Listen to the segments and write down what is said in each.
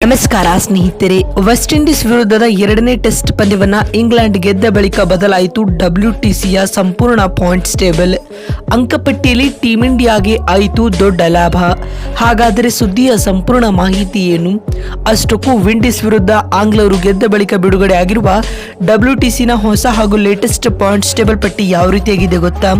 ನಮಸ್ಕಾರ ಸ್ನೇಹಿತರೆ West Indies ವಿರುದ್ಧದ ಎರಡನೇ ಟೆಸ್ಟ್ ಪಂದ್ಯವನ್ನ ಇಂಗ್ಲೆಂಡ್ ಗೆದ್ದ ಬಳಿಕ ಬದಲಾಯಿತು ಡಬ್ಲ್ಯೂಟಿಸಿಯ ಸಂಪೂರ್ಣ ಪಾಯಿಂಟ್ಸ್ ಟೇಬಲ್ ಅಂಕಪಟ್ಟಿಯಲ್ಲಿ ಟೀಂ ಇಂಡಿಯಾಗೆ ಆಯಿತು ದೊಡ್ಡ ಲಾಭ. ಹಾಗಾದರೆ ಸುದ್ದಿಯ ಸಂಪೂರ್ಣ ಮಾಹಿತಿ ಏನು? ಅಷ್ಟಕ್ಕೂ ವಿಂಡೀಸ್ ವಿರುದ್ಧ ಆಂಗ್ಲರು ಗೆದ್ದ ಬಳಿಕ ಬಿಡುಗಡೆ ಆಗಿರುವ ಡಬ್ಲ್ಯೂಟಿಸಿನ ಹೊಸ ಹಾಗೂ ಲೇಟೆಸ್ಟ್ ಪಾಯಿಂಟ್ಸ್ ಟೇಬಲ್ ಪಟ್ಟಿ ಯಾವ ರೀತಿಯಾಗಿದೆ ಗೊತ್ತಾ?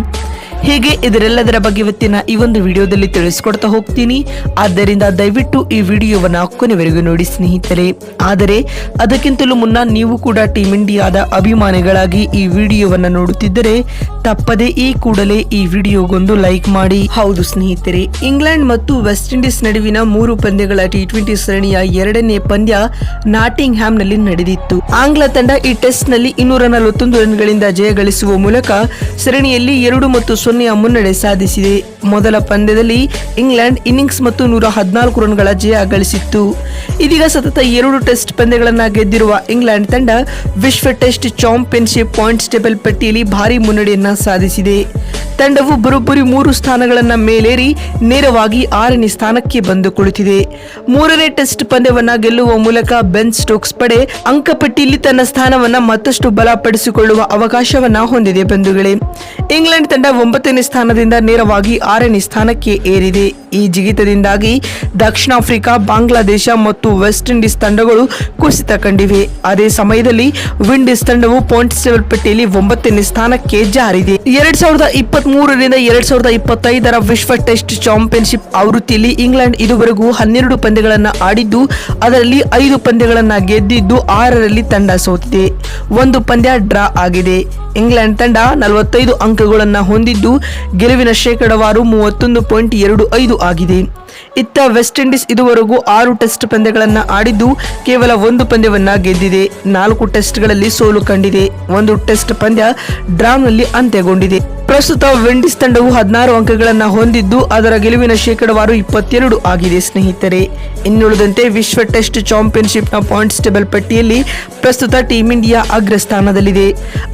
ಹೀಗೆ ಇದರೆಲ್ಲದರ ಬಗ್ಗೆ ಇವತ್ತಿನ ಈ ಒಂದು ವಿಡಿಯೋದಲ್ಲಿ ತಿಳಿಸಿಕೊಡ್ತಾ ಹೋಗ್ತೀನಿ. ಆದ್ದರಿಂದ ದಯವಿಟ್ಟು ಈ ವಿಡಿಯೋವನ್ನ ಕೊನೆವರೆಗೂ ನೋಡಿ ಸ್ನೇಹಿತರೆ. ಆದರೆ, ಅದಕ್ಕಿಂತಲೂ ಮುನ್ನ ನೀವು ಕೂಡ ಟೀಮ್ ಇಂಡಿಯಾದ ಅಭಿಮಾನಿಗಳಾಗಿ ಈ ವಿಡಿಯೋವನ್ನ ನೋಡುತ್ತಿದ್ದರೆ, ತಪ್ಪದೆ ಈ ಕೂಡಲೇ ಈ ವಿಡಿಯೋಗೊಂದು ಲೈಕ್ ಮಾಡಿ. ಹೌದು ಸ್ನೇಹಿತರೆ, ಇಂಗ್ಲೆಂಡ್ ಮತ್ತು ವೆಸ್ಟ್ ಇಂಡೀಸ್ ನಡುವಿನ ಮೂರು ಪಂದ್ಯಗಳ ಟಿ ಟ್ವೆಂಟಿ ಸರಣಿಯ ಎರಡನೇ ಪಂದ್ಯ ನಾಟಿಂಗ್ ಹ್ಯಾಮ್ನಲ್ಲಿ ನಡೆದಿತ್ತು. ಆಂಗ್ಲ ತಂಡ ಈ ಟೆಸ್ಟ್ನಲ್ಲಿ ಇನ್ನೂರ ನಲವತ್ತೊಂದು ರನ್ಗಳಿಂದ ಜಯ ಗಳಿಸುವ ಮೂಲಕ ಸರಣಿಯಲ್ಲಿ ಎರಡು ಮತ್ತು ಸೊನ್ನೆಯ ಮುನ್ನಡೆ ಸಾಧಿಸಿದೆ. ಮೊದಲ ಪಂದ್ಯದಲ್ಲಿ ಇಂಗ್ಲೆಂಡ್ ಇನ್ನಿಂಗ್ಸ್ ಮತ್ತು ನೂರ ಹದಿನಾಲ್ಕು ರನ್ಗಳ ಜಯ ಗಳಿಸಿತ್ತು. ಇದೀಗ ಸತತ ಎರಡು ಟೆಸ್ಟ್ ಪಂದ್ಯಗಳನ್ನು ಗೆದ್ದಿರುವ ಇಂಗ್ಲೆಂಡ್ ತಂಡ ವಿಶ್ವ ಟೆಸ್ಟ್ ಚಾಂಪಿಯನ್ಶಿಪ್ ಪಾಯಿಂಟ್ಸ್ ಟೇಬಲ್ ಪಟ್ಟಿಯಲ್ಲಿ ಭಾರಿ ಮುನ್ನಡೆಯನ್ನು ಸಾಧಿಸಿದೆ. ತಂಡವು ಬರೋಬ್ಬರಿ ಮೂರು ಸ್ಥಾನಗಳನ್ನು ಮೇಲೇರಿ ನೇರವಾಗಿ ಆರನೇ ಸ್ಥಾನಕ್ಕೆ ಬಂದು ಕುಳಿತಿದೆ. ಮೂರನೇ ಟೆಸ್ಟ್ ಪಂದ್ಯವನ್ನು ಗೆಲ್ಲುವ ಮೂಲಕ ಬೆನ್ ಸ್ಟೋಕ್ಸ್ ಪಡೆ ಅಂಕಪಟ್ಟಿಯಲ್ಲಿ ತನ್ನ ಸ್ಥಾನವನ್ನು ಮತ್ತಷ್ಟು ಬಲಪಡಿಸಿಕೊಳ್ಳುವ ಅವಕಾಶವನ್ನ ಹೊಂದಿದೆ ಬಂಧುಗಳೇ. ಇಂಗ್ಲೆಂಡ್ ತಂಡ ಒಂಬತ್ತನೇ ಸ್ಥಾನದಿಂದ ನೇರವಾಗಿ ಆರನೇ ಸ್ಥಾನಕ್ಕೆ ಏರಿದೆ. ಈ ಜಿಗಿತದಿಂದಾಗಿ ದಕ್ಷಿಣ ಆಫ್ರಿಕಾ ಬಾಂಗ್ಲಾದೇಶ ಮತ್ತು ವೆಸ್ಟ್ ಇಂಡೀಸ್ ತಂಡಗಳು ಕುಸಿತ ಕಂಡಿವೆ. ಅದೇ ಸಮಯದಲ್ಲಿ ವಿಂಡೀಸ್ ತಂಡವು ಪಾಯಿಂಟ್ ಟೇಬಲ್ ಪಟ್ಟಿಯಲ್ಲಿ ಒಂಬತ್ತನೇ ಸ್ಥಾನಕ್ಕೆ ಜಾರಿದೆ. ಎರಡ್ ಸಾವಿರದ ಇಪ್ಪತ್ತ್ ಮೂರರಿಂದ ಎರಡ್ ಸಾವಿರದ ಇಪ್ಪತ್ತೈದರ ವಿಶ್ವ ಟೆಸ್ಟ್ ಚಾಂಪಿಯನ್ಶಿಪ್ ಆವೃತ್ತಿಯಲ್ಲಿ ಇಂಗ್ಲೆಂಡ್ ಇದುವರೆಗೂ ಹನ್ನೆರಡು ಪಂದ್ಯಗಳನ್ನು ಆಡಿದ್ದು, ಅದರಲ್ಲಿ ಐದು ಪಂದ್ಯಗಳನ್ನು ಗೆದ್ದಿದ್ದು ಆರರಲ್ಲಿ ತಂಡ ಸೋತಿದೆ. ಒಂದು ಪಂದ್ಯ ಡ್ರಾ ಆಗಿದೆ. ಇಂಗ್ಲೆಂಡ್ ತಂಡ ನಲವತ್ತೈದು ಅಂಕಗಳನ್ನು ಹೊಂದಿದ್ದು, ಗೆಲುವಿನ ಶೇಕಡವಾರು ಮೂವತ್ತೊಂದು ಪಾಯಿಂಟ್ ಎರಡು ಐದು ಆಗಿದೆ. ಇತ್ತ ವೆಸ್ಟ್ ಇಂಡೀಸ್ ಇದುವರೆಗೂ ಆರು ಟೆಸ್ಟ್ ಪಂದ್ಯಗಳನ್ನು ಆಡಿದ್ದು, ಕೇವಲ ಒಂದು ಪಂದ್ಯವನ್ನು ಗೆದ್ದಿದೆ. ನಾಲ್ಕು ಟೆಸ್ಟ್ಗಳಲ್ಲಿ ಸೋಲು ಕಂಡಿದೆ. ಒಂದು ಟೆಸ್ಟ್ ಪಂದ್ಯ ಡ್ರಾನಲ್ಲಿ ಅಂತ್ಯಗೊಂಡಿದೆ. ಪ್ರಸ್ತುತ ವಿಂಡೀಸ್ ತಂಡವು ಹದಿನಾರು ಅಂಕಗಳನ್ನು ಹೊಂದಿದ್ದು, ಅದರ ಗೆಲುವಿನ ಶೇಕಡವಾರು ಇಪ್ಪತ್ತೆರಡು ಆಗಿದೆ, ಸ್ನೇಹಿತರೆ. ಇನ್ನುಳಿದಂತೆ ವಿಶ್ವ ಟೆಸ್ಟ್ ಚಾಂಪಿಯನ್ಶಿಪ್ನ ಪಾಯಿಂಟ್ಸ್ ಟೇಬಲ್ ಪಟ್ಟಿಯಲ್ಲಿ ಪ್ರಸ್ತುತ ಟೀಂ ಇಂಡಿಯಾ ಅಗ್ರ ಸ್ಥಾನದಲ್ಲಿದೆ.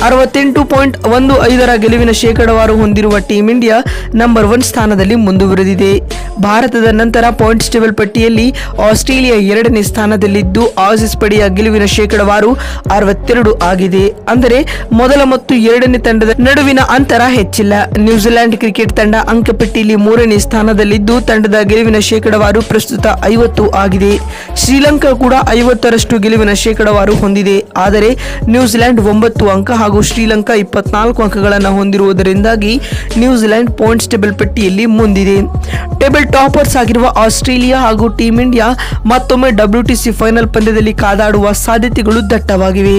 ಅರವತ್ತೆಂಟು ಪಾಯಿಂಟ್ ಒಂದು ಐದರ ಗೆಲುವಿನ ಶೇಕಡವಾರು ಹೊಂದಿರುವ ಟೀಂ ಇಂಡಿಯಾ ನಂಬರ್ ಒನ್ ಸ್ಥಾನದಲ್ಲಿ ಮುಂದುವರೆದಿದೆ. ಭಾರತದ ನಂತರ ಪಾಯಿಂಟ್ಸ್ ಟೇಬಲ್ ಪಟ್ಟಿಯಲ್ಲಿ ಆಸ್ಟ್ರೇಲಿಯಾ ಎರಡನೇ ಸ್ಥಾನದಲ್ಲಿದ್ದು, ಆಸೀಸ್ ಪಡೆಯ ಗೆಲುವಿನ ಶೇಕಡವಾರು ಅರವತ್ತೆರಡು ಆಗಿದೆ. ಅಂದರೆ ಮೊದಲ ಮತ್ತು ಎರಡನೇ ತಂಡದ ನಡುವಿನ ಅಂತರ ಹೆಚ್ಚಿಲ್ಲ ನ್ಯೂಜಿಲೆಂಡ್ ಕ್ರಿಕೆಟ್ ತಂಡ ಅಂಕಪಟ್ಟಿಯಲ್ಲಿ ಮೂರನೇ ಸ್ಥಾನದಲ್ಲಿದ್ದು, ತಂಡದ ಗೆಲುವಿನ ಶೇಕಡವಾರು ಪ್ರಸ್ತುತ ಐವತ್ತು ಆಗಿದೆ. ಶ್ರೀಲಂಕಾ ಕೂಡ ಐವತ್ತರಷ್ಟು ಗೆಲುವಿನ ಶೇಕಡವಾರು ಹೊಂದಿದೆ. ಆದರೆ ನ್ಯೂಜಿಲೆಂಡ್ ಒಂಬತ್ತು ಅಂಕ ಹಾಗೂ ಶ್ರೀಲಂಕಾ ಇಪ್ಪತ್ನಾಲ್ಕು ಅಂಕಗಳನ್ನು ಹೊಂದಿರುವುದರಿಂದಾಗಿ ನ್ಯೂಜಿಲೆಂಡ್ ಪಾಯಿಂಟ್ಸ್ ಟೇಬಲ್ ಪಟ್ಟಿಯಲ್ಲಿ ಮುಂದಿದೆ. ಟೇಬಲ್ ಟಾಪರ್ಸ್ ಆಗಿರುವ ಆಸ್ಟ್ರೇಲಿಯಾ ಹಾಗೂ ಟೀಂ ಇಂಡಿಯಾ ಮತ್ತೊಮ್ಮೆ ಡಬ್ಲ್ಯೂಟಿಸಿ ಫೈನಲ್ ಪಂದ್ಯದಲ್ಲಿ ಕಾದಾಡುವ ಸಾಧ್ಯತೆಗಳು ದಟ್ಟವಾಗಿವೆ.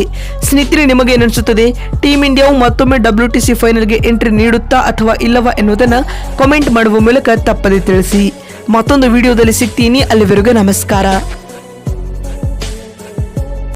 ಸ್ನೇಹಿತರೆ, ನಿಮಗೆ ಏನಿಸುತ್ತದೆ? ಟೀಂ ಇಂಡಿಯಾವು ಮತ್ತೊಮ್ಮೆ ಡಬ್ಲ್ಯೂಟಿಸಿ ಫೈನಲ್ಗೆ ಎಂಟ್ರಿ ನೀಡುತ್ತಾ ಅಥವಾ ಇಲ್ಲವಾ ಎನ್ನುವುದನ್ನು ಕಾಮೆಂಟ್ ಮಾಡುವ ಮೂಲಕ ತಪ್ಪದೆ ತಿಳಿಸಿ. ಮತ್ತೊಂದು ವಿಡಿಯೋದಲ್ಲಿ ಸಿಗ್ತೀನಿ. ಅಲ್ಲಿವರೆಗೂ ನಮಸ್ಕಾರ.